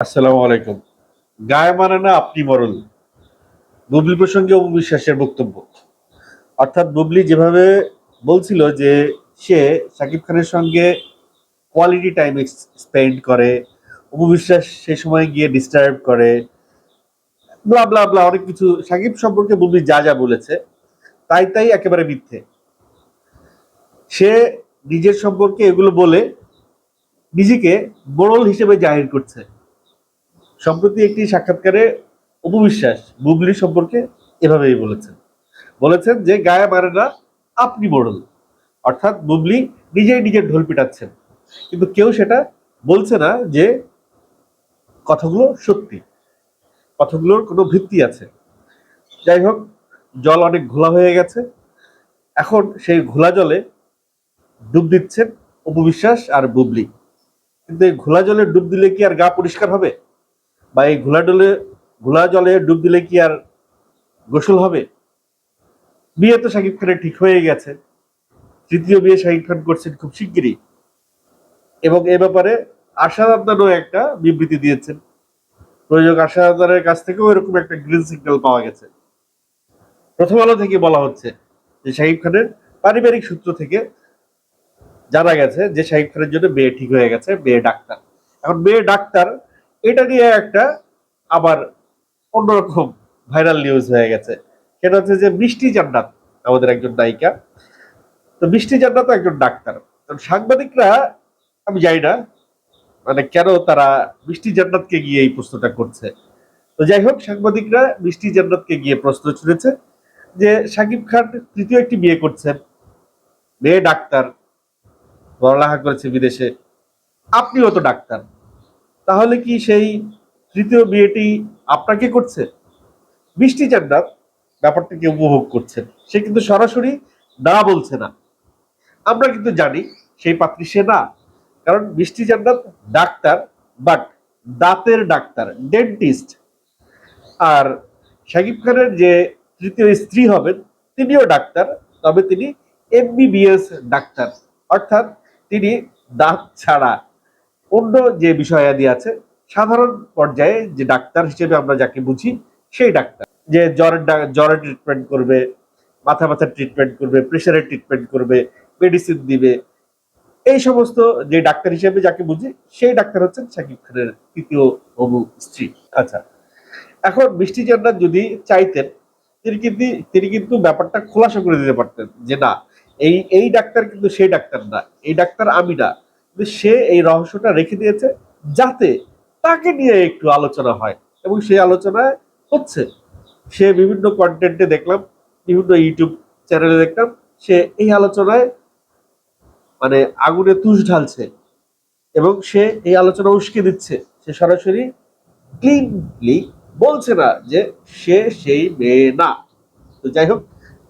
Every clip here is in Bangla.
আসসালামু আলাইকুম। গায়ে মানে না আপনি মরল বুবলি প্রসঙ্গে অবিশ্বাসের বক্তব্য। অর্থাৎ বুবলি যেভাবে বলছিল যে সে শাকিব খানের সঙ্গে কোয়ালিটি টাইম স্পেন্ড করে অপবিশ্বাস সে সময় গিয়ে ডিস্টার্ব করে ব্লা ব্লা ব্লা অনেক কিছু। সাকিব সম্পর্কে বুবলি যা যা বলেছে, তাই তাই একেবারে মিথ্যে। সে নিজের সম্পর্কে এগুলো বলে নিজেকে মোড়ল হিসেবে জাহির করছে। সম্প্রতি একটি সাক্ষাৎকারে উপবিশ্বাস বুবলি সম্পর্কে এভাবেই বলেছেন। বলেছেন যে গায়ে মারে না, আপনি মোড়ল অর্থাৎ বুবলি নিজেই নিজের ঢোল পিটাচ্ছেন। কিন্তু কেউ সেটা বলছে না যে, কথাগুলো সত্যি। কথাগুলোর কোনো ভিত্তি আছে। যাই হোক, জল অনেক ঘোলা হয়ে গেছে। এখন সেই ঘোলা জলে ডুব দিচ্ছেন উপবিশ্বাস আর বুবলি। কিন্তু এই ঘোলা জলে ডুব দিলে কি আর গা পরিষ্কার হবে? বা এই ঘোলা ডলে ঘোলা জলে ডুব দিলে কি আর গোসল হবে? বিয়ে তো শাকিব খানের ঠিক হয়ে গেছে। তৃতীয় বিয়ে শাকিব খান করছেন খুব শিগগিরই। এবং এ ব্যাপারে আশাদানও একটা বিবৃতি দিয়েছেন। প্রয়োজক আশাদানের কাছ থেকেও এরকম একটা গ্রিন সিগন্যাল পাওয়া গেছে। প্রথম আলো থেকে বলা হচ্ছে যে শাকিব খানের পারিবারিক সূত্র থেকে জানা গেছে যে শাকিব খানের জন্য বিয়ে ঠিক হয়ে গেছে, বিয়ে ডাক্তার। এখন মেয়ে ডাক্তার এটা নিয়ে একটা আবার অন্যরকম ভাইরাল নিউজ হয়ে গেছে। সেটা হচ্ছে যে বৃষ্টি জান্নাত, আমাদের একজন নায়িকা। তো বৃষ্টি জান্নাত একজন ডাক্তার। সাংবাদিকরা, আমি জানি না মানে কেন তারা বৃষ্টি জান্নাতকে গিয়ে এই প্রশ্নটা করছে? তো যাই হোক, সাংবাদিকরা বৃষ্টি জান্নাতকে গিয়ে প্রশ্ন ছুড়েছে যে সাকিব খান তৃতীয় একটি বিয়ে করছেন, মেয়ে ডাক্তার, পড়ালেখা করেছে বিদেশে। আপনিও তো ডাক্তার। তাহলে কি সেই তৃতীয় বিয়েটি আপনাকে করছে? বৃষ্টি জান্নাত ব্যাপারটাকে উপভোগ করছেন সে কিন্তু সরাসরি না বলছে না। আমরা কিন্তু জানি সেই পাত্রী সে না। কারণ বৃষ্টি জান্নাত ডাক্তার, বাট দাঁতের ডাক্তার, ডেন্টিস্ট। আর শাকিব খানের যে তৃতীয় স্ত্রী হবেন, তিনিও ডাক্তার, তবে তিনি এমবিবিএস ডাক্তার। অর্থাৎ তিনি দাঁত ছাড়া। অন্য যে বিষয়াদি আছে, সাধারণ পর্যায়ে যে ডাক্তার হিসেবে আমরা যাকে বুঝি, সেই ডাক্তার। যে জ্বরের জ্বরের ট্রিটমেন্ট করবে, মাথা ব্যথার ট্রিটমেন্ট করবে প্রেশারের ট্রিটমেন্ট করবে মেডিসিন দিবে, এই সমস্ত যে ডাক্তার হিসেবে যাকে বুঝি, সেই ডাক্তার হচ্ছেন শাকিব খানের তৃতীয় হবু স্ত্রী। আচ্ছা এখন মিষ্টি জান্নাত যদি চাইতেন, তিনি কিন্তু তিনি কিন্তু ব্যাপারটা খোলাসা করে দিতে পারতেন যে না, এই এই ডাক্তার কিন্তু সেই ডাক্তার না, এই ডাক্তার আমি না। সে এই রহস্যটা রেখে দিয়েছে যাতে তাকে নিয়ে একটু আলোচনা হয়। এবং সেই আলোচনায় হচ্ছে, সে বিভিন্ন কন্টেন্টে দেখলাম, বিভিন্ন ইউটিউব চ্যানেলে দেখলাম, সে এই আলোচনায় মানে আগুনে তুষ ঢালছে এবং সে এই আলোচনা উস্কে দিচ্ছে। সে সরাসরি ক্লিনলি বলছে না যে সে সেই মেয়ে না। তো যাই হোক,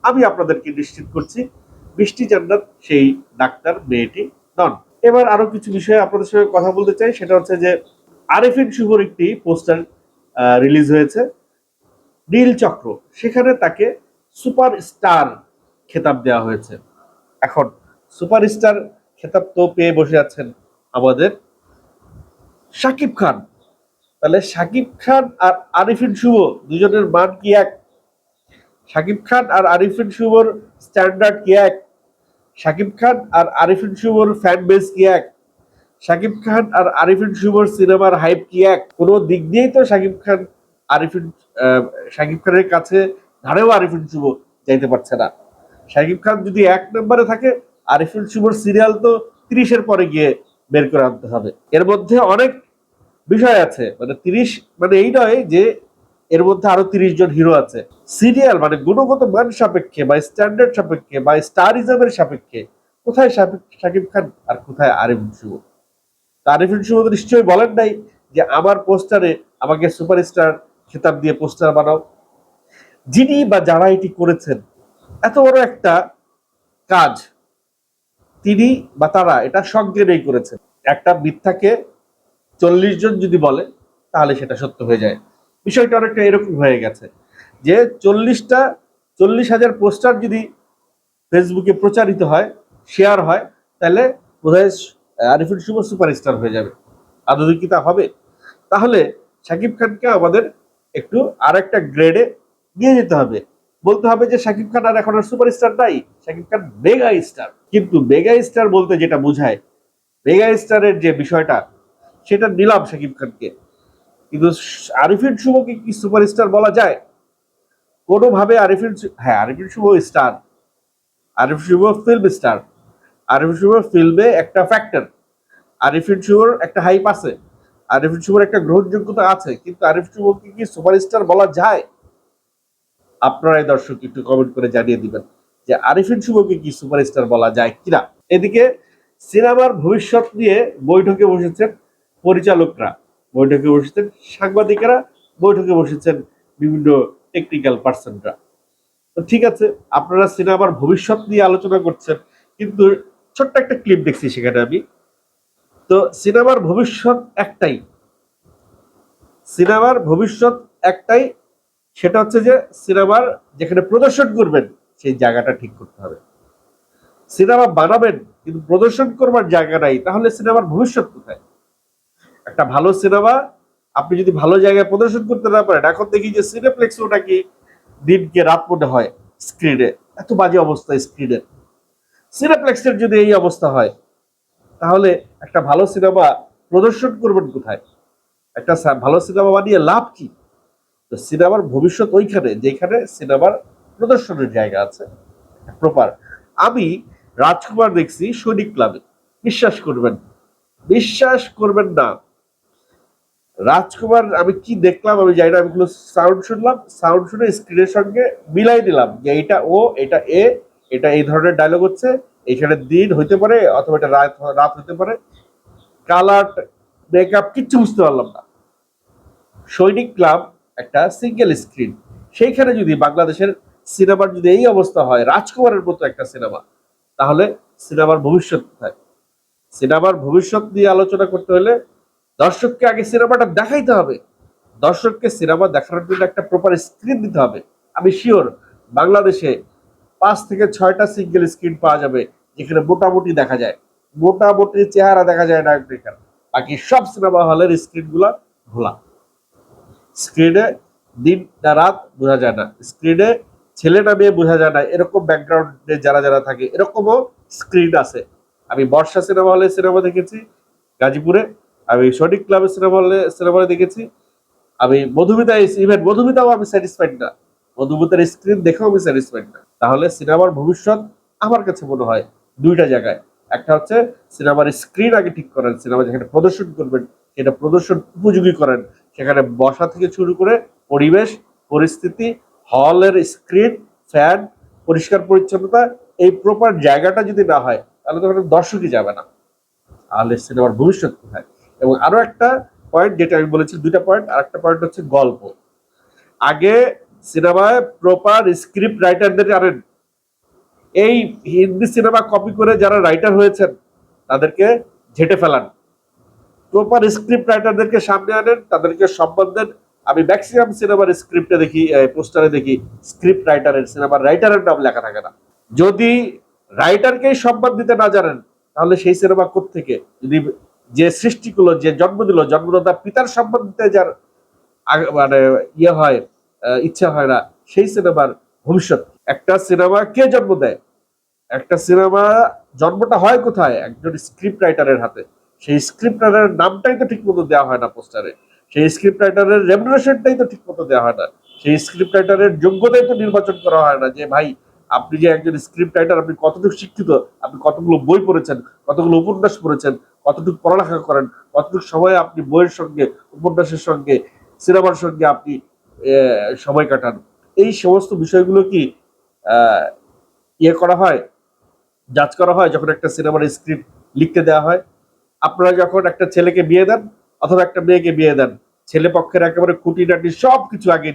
আমি আপনাদেরকে নিশ্চিত করছি, বৃষ্টি জান্নাত সেই ডাক্তার মেয়েটি নন। এবার আরও কিছু বিষয়ে আপনাদের সঙ্গে কথা বলতে চাই, সেটা হচ্ছে যে আরেফিন শুভর একটি পোস্টার রিলিজ হয়েছে, নীল চক্র। সেখানে তাকে সুপার স্টার খেতাব দেওয়া হয়েছে। এখন সুপার স্টার খেতাব তো পেয়ে বসে আছেন আমাদের শাকিব খান। তাহলে শাকিব খান আর আরিফিন শুভ দুজনের মান কি এক? শাকিব খান আর আরিফিন শুভর স্ট্যান্ডার্ড কি এক? শাকিব খান আর আরিফিন শুভর ফ্যান বেস কি এক? শাকিব খান আর আরিফিন শুভর সিনেমার হাইপ কি এক? কোনো দিক দিয়েই তো শাকিব খান, আরিফিন শাকিব খানের কাছে ধারেও আরিফিন শুভ যাইতে পারছে না। শাকিব খান যদি এক নম্বরে থাকে, আরিফিন শুভর সিরিয়াল তো তিরিশের পরে গিয়ে বের করে আনতে হবে। এর মধ্যে অনেক বিষয় আছে মানে তিরিশ মানে এই নয় যে এর মধ্যে আরও তিরিশ জন হিরো আছে। সিরিয়াল মানে গুণগত মান সাপেক্ষে বা স্ট্যান্ডার্ড সাপেক্ষে বা স্টারিজমের সাপেক্ষে কোথায় শাকিব খান আর কোথায় আরিফিন শুভ? তা আরিফিন শুভ তো নিশ্চয়ই বলেন নাই যে আমার পোস্টারে আমাকে সুপারস্টার খেতাব দিয়ে পোস্টার বানাও। যিনি বা যারা এটি করেছেন, এত বড় একটা কাজ তিনি বা তারা এটা সজ্ঞানেই করেছেন। একটা মিথ্যাকে চল্লিশ জন যদি বলে, তাহলে সেটা সত্য হয়ে যায়। বিষয়টা অনেকটা এরকম হয়ে গেছে যে চল্লিশটা, চল্লিশ হাজার পোস্টার যদি ফেসবুকে প্রচারিত হয়, শেয়ার হয়, তাহলে বোধহয় আরিফুল শুভ সুপারস্টার হয়ে যাবে। আদৌ কি তা হবে? তাহলে শাকিব খানকে আমাদের একটু আর একটা গ্রেডে নিয়ে যেতে হবে। বলতে হবে যে শাকিব খান আর এখন আর সুপারস্টার নাই, শাকিব খান মেগা স্টার। কিন্তু মেগা স্টার বলতে যেটা বোঝায়, মেগা স্টারের যে বিষয়টা, সেটা নিলাম শাকিব খানকে। কিন্তু আরিফিন শুভকে কি সুপারস্টার বলা যায়? কোনোভাবে আরিফিন হ্যাঁ Arifin Shuvo star Arifin Shuvo film star Arifin Shuvo ফিল্মে একটা ফ্যাক্টর আরিফিন শুভর একটা হাইপ আছে। আরিফিন শুভর একটা গ্রহণযোগ্যতা আছে। কিন্তু আরিফ শুভকে কি সুপারস্টার বলা যায়? আপনারাই দর্শক একটু কমেন্ট করে জানিয়ে দিবেন যে আরিফিন শুভকে কি সুপারস্টার বলা যায় কিনা। এদিকে সিনেমার ভবিষ্যৎ নিয়ে বৈঠকে বসেছেন পরিচালকরা। বৈঠকে বসেছেন সাংবাদিকেরা, বৈঠকে বসেছেন বিভিন্ন টেকনিক্যাল পার্সনরা তো ঠিক আছে, আপনারা সিনেমার ভবিষ্যৎ নিয়ে আলোচনা করছেন, কিন্তু ছোট্ট একটা ক্লিপ দেখছি সেখানে আমি। তো সিনেমার ভবিষ্যৎ একটাই। সিনেমার ভবিষ্যৎ একটাই, সেটা হচ্ছে যে সিনেমার যেখানে প্রদর্শন করবেন, সেই জায়গাটা ঠিক করতে হবে। সিনেমা বানাবেন, কিন্তু প্রদর্শন করবার জায়গা নাই, তাহলে সিনেমার ভবিষ্যৎ কোথায়? একটা ভালো সিনেমা, আপনি যদি ভালো জায়গায় প্রদর্শন করতে না পারেন, এখন দেখি যে সিনেপ্লেক্স ওটা কি দিনকে রাত মনে হয় স্ক্রিনে এত বাজে অবস্থা স্ক্রিনের সিনেপ্লেক্সের যদি এই অবস্থা হয়, তাহলে একটা ভালো সিনেমা প্রদর্শন করবেন কোথায়? একটা ভালো সিনেমা বানিয়ে লাভ কি? তো সিনেমার ভবিষ্যৎ ওইখানে, যেখানে সিনেমার প্রদর্শনের জায়গা আছে। প্রপার আমি রাজকুমার দেখছি সৈনিক ক্লাবে বিশ্বাস করবেন। বিশ্বাস করবেন না। রাজকুমার, আমি কি দেখলাম, আমি জানি না, আমি সাউন্ড শুনলাম সাউন্ড শুনে স্ক্রিনের সঙ্গে মিলাই দিলাম যে এটা ও, এটা এ, এটা এই ধরনের ডায়লগ হচ্ছে, এখানে দিন হইতে পারে অথবা এটা রাত রাত হতে পারে। কালার মেকআপ কিচ্ছু বুঝতে পারলাম না। সৈনিক ক্লাব একটা সিঙ্গেল স্ক্রিন সেইখানে যদি বাংলাদেশের সিনেমার যদি এই অবস্থা হয়, রাজকুমারের মতো একটা সিনেমা, তাহলে সিনেমার ভবিষ্যৎ কোথায়? সিনেমার ভবিষ্যৎ নিয়ে আলোচনা করতে হলে দর্শককে আগে সিনেমাটা দেখাইতে হবে। দর্শককে সিনেমা দেখানোর জন্য একটা প্রপার স্ক্রিন দিতে হবে। আমি শিওর বাংলাদেশে পাঁচ থেকে ছয়টা সিঙ্গেল স্ক্রিন পাওয়া যাবে, যেখানে মোটামুটি দেখা যায়। মোটামুটি চেহারা দেখা যায় না এখানে। বাকি সব সিনেমা হলের স্ক্রিনগুলো খোলা। স্ক্রিনে দিন না রাত বোঝা যায় না। স্ক্রিনে ছেলে না মেয়ে বোঝা যায় না। এরকম ব্যাকগ্রাউন্ডে যারা যারা থাকে, এরকমও স্ক্রিন আছে। আমি বর্ষা সিনেমা হলে সিনেমা দেখেছি। গাজীপুরে আমি সঠিক ক্লাবের সিনেমা হলে সিনেমা দেখেছি। আমি মধুমিতা ইভেন মধুমিতাও আমি স্যাটিসফাইড না। মধুমিতার স্ক্রিন দেখেও আমি স্যাটিসফাইড না। তাহলে সিনেমার ভবিষ্যৎ আমার কাছে মনে হয় দুইটা জায়গায়। একটা হচ্ছে সিনেমার স্ক্রিন আগে ঠিক করেন, সিনেমা যেখানে প্রদর্শন করবেন, সেটা প্রদর্শন উপযোগী করেন। সেখানে বসা থেকে শুরু করে পরিবেশ, পরিস্থিতি, হলের স্ক্রিন ফ্যান পরিষ্কার পরিচ্ছন্নতা, এই প্রপার জায়গাটা যদি না হয়, তাহলে তো দর্শকই যাবে না। তাহলে সিনেমার ভবিষ্যৎ কোথায়? এবং আরও একটা পয়েন্ট যেটা আমি বলেছি, দুইটা পয়েন্ট আর একটা পয়েন্ট হচ্ছে গল্প। আগে সিনেমায় প্রপার স্ক্রিপ্ট রাইটারদের আনেন। এই হিন্দি সিনেমা কপি করে যারা রাইটার হয়েছেন, তাদেরকে ঝেটে ফেলান। প্রপার স্ক্রিপ্ট রাইটারদেরকে সামনে আনেন, তাদেরকে সম্মান দেন। আমি ম্যাক্সিমাম সিনেমার স্ক্রিপ্টে দেখি পোস্টারে দেখি স্ক্রিপ্ট রাইটারের সিনেমার রাইটারের নাম লেখা থাকে না। যদি রাইটারকেই সম্মান দিতে না জানেন, তাহলে সেই সিনেমা থেকে যদি যে সৃষ্টি করল, যে জন্ম দিল জন্মদাতা পিতার সম্বন্ধে যার মানে ইয়ে হয় ইচ্ছা হয় না, সেই সিনেমার ভবিষ্যৎ। একটা সিনেমা কে জন্ম দেয়? একটা সিনেমা জন্মটা হয় কোথায়? একজন স্ক্রিপ্ট রাইটারের হাতে। সেই স্ক্রিপ্ট রাইটারের নামটাই তো ঠিক মতো দেওয়া হয় না পোস্টারে। সেই স্ক্রিপ্ট রাইটারের রেমুনারেশনটাই তো ঠিক মতো দেওয়া হয় না। সেই স্ক্রিপ্ট রাইটারের যোগ্যতাই তো নির্বাচন করা হয় না যে, ভাই, আপনি যে একজন স্ক্রিপ্ট রাইটার আপনি কতটুকু শিক্ষিত, আপনি কতগুলো বই পড়েছেন, কতগুলো উপন্যাস পড়েছেন কতটুকু পড়ালেখা করেন, কতটুকু সময় আপনি বইয়ের সঙ্গে, উপন্যাসের সঙ্গে, সিনেমার সঙ্গে আপনি সময় কাটান? এই সমস্ত বিষয়গুলো কি ইয়ে করা হয় জাজ করা হয় যখন একটা সিনেমার স্ক্রিপ্ট লিখতে দেওয়া হয়? আপনারা যখন একটা ছেলেকে বিয়ে দেন অথবা একটা মেয়েকে বিয়ে দেন, ছেলে পক্ষের একেবারে খুঁটিনাটি সব কিছু আগে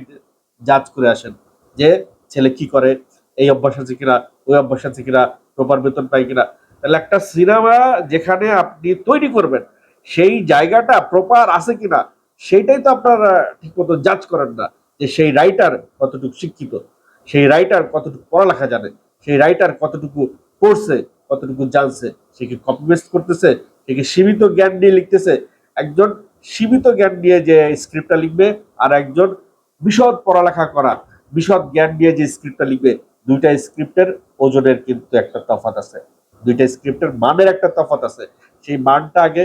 যাচ করে আসেন যে ছেলে কি করে, এই অভ্যাস আছে কিনা, ওই অভ্যাস আছে কিনা, প্রপার বেতন পায় কিনা। তাহলে একটা সিনেমা যেখানে আপনি তৈরি করবেন, সেই জায়গাটা প্রপার আছে কিনা, সেইটাই তো আপনারা ঠিক মতো জাজ করেন না যে সেই রাইটার কতটুকু শিক্ষিত, সেই রাইটার কতটুকু পড়ালেখা জানে, সেই রাইটার কতটুকু পড়ছে, কতটুকু জানছে, সে কি কপি পেস্ট করতেছে, সে কি সীমিত জ্ঞান নিয়ে লিখতেছে, একজন সীমিত জ্ঞান নিয়ে যে স্ক্রিপ্টটা লিখবে আর একজন বিশদ পড়ালেখা করা, বিশদ জ্ঞান নিয়ে যে স্ক্রিপ্টটা লিখবে, দুইটা স্ক্রিপ্টের ওজনের কিন্তু একটা তফাৎ আছে। দুইটা স্ক্রিপ্টের মানের একটা তফাত আছে। সেই মানটা আগে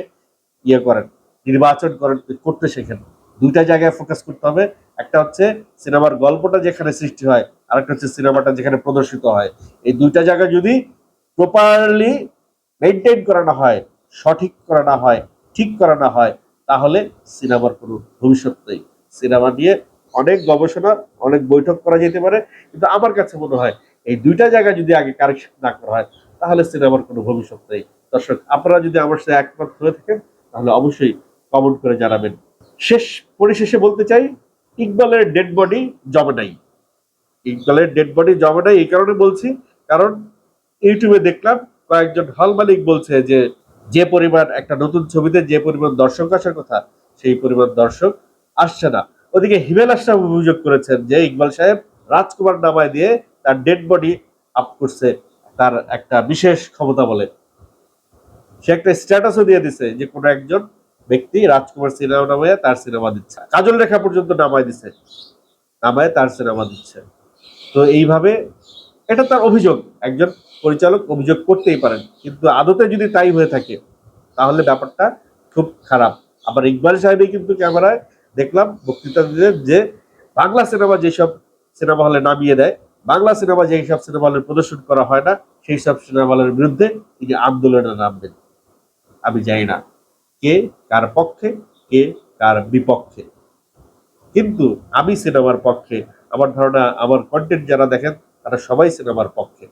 ইয়ে করেন, নির্বাচন করেন করতে শেখেন। দুইটা জায়গায় ফোকাস করতে হবে। একটা হচ্ছে সিনেমার গল্পটা যেখানে সৃষ্টি হয়, আরেকটা হচ্ছে সিনেমাটা যেখানে প্রদর্শিত হয়। এই দুইটা জায়গা যদি প্রপারলি মেনটেন করানো হয়, সঠিক করানো হয়, ঠিক করানো হয়, তাহলে সিনেমার কোনো ভবিষ্যৎ নেই। সিনেমা নিয়ে অনেক গবেষণা, অনেক বৈঠক করা যেতে পারে। কিন্তু আমার কাছে মনে হয়, এই দুইটা জায়গা যদি আগে কারেকশন না করা হয় তাহলে সিনেমার কোনো ভবিষ্যৎ নেই। দর্শক, আপনারা যদি আমার সাথে একমত হয়ে থাকেন, তাহলে অবশ্যই কমেন্ট করে জানাবেন। শেষ পরিশেষে বলতে চাই, ইকবালের ডেড বডি জমে নাই। ইকবালের ডেড বডি জমে নাই, এই কারণে বলছি, কারণ ইউটিউবে দেখলাম, কয়েকজন হল মালিক বলছে যে যে পরিমাণ একটা নতুন ছবিতে যে পরিমাণ দর্শক আসার কথা, সেই পরিমাণ দর্শক আসছে না। ওদিকে হিমেল আশরাফ অভিযোগ করেছেন যে, ইকবাল সাহেব রাজকুমার নামায় দিয়ে তার ডেড বডি আপ করছে। তার একটা বিশেষ ক্ষমতা বলে। সে একটা স্ট্যাটাসও দিয়ে দিছে যে কোনো একজন ব্যক্তি রাজকুমার সিনেমা নামায় তার সিনেমা দিচ্ছে। কাজল রেখা পর্যন্ত নামায় দিছে। নামায় তার সিনেমা দিচ্ছে। তো এইভাবে এটা তার অভিযোগ। একজন পরিচালক অভিযোগ করতেই পারেন। কিন্তু আদতে যদি তাই হয়ে থাকে, তাহলে ব্যাপারটা খুব খারাপ। আবার ইকবাল সাহেবই কিন্তু ক্যামেরায় দেখলাম বক্তৃতা দিলেন যে বাংলা সিনেমা যেসব সিনেমা হলে নামিয়ে দেয় বাংলা সিনেমা যে সব সিনেমা প্রদর্শন করা হয় না, সেই সব সিনেমা বিরুদ্ধে তিনি আন্দোলনে নামবেন। আমি জানি না কে কার পক্ষে, কে কার বিপক্ষে। কিন্তু আমি সিনেমার পক্ষে, আমার ধারণা, আমার কন্টেন্ট যারা দেখেন, তারা সবাই সিনেমার পক্ষে।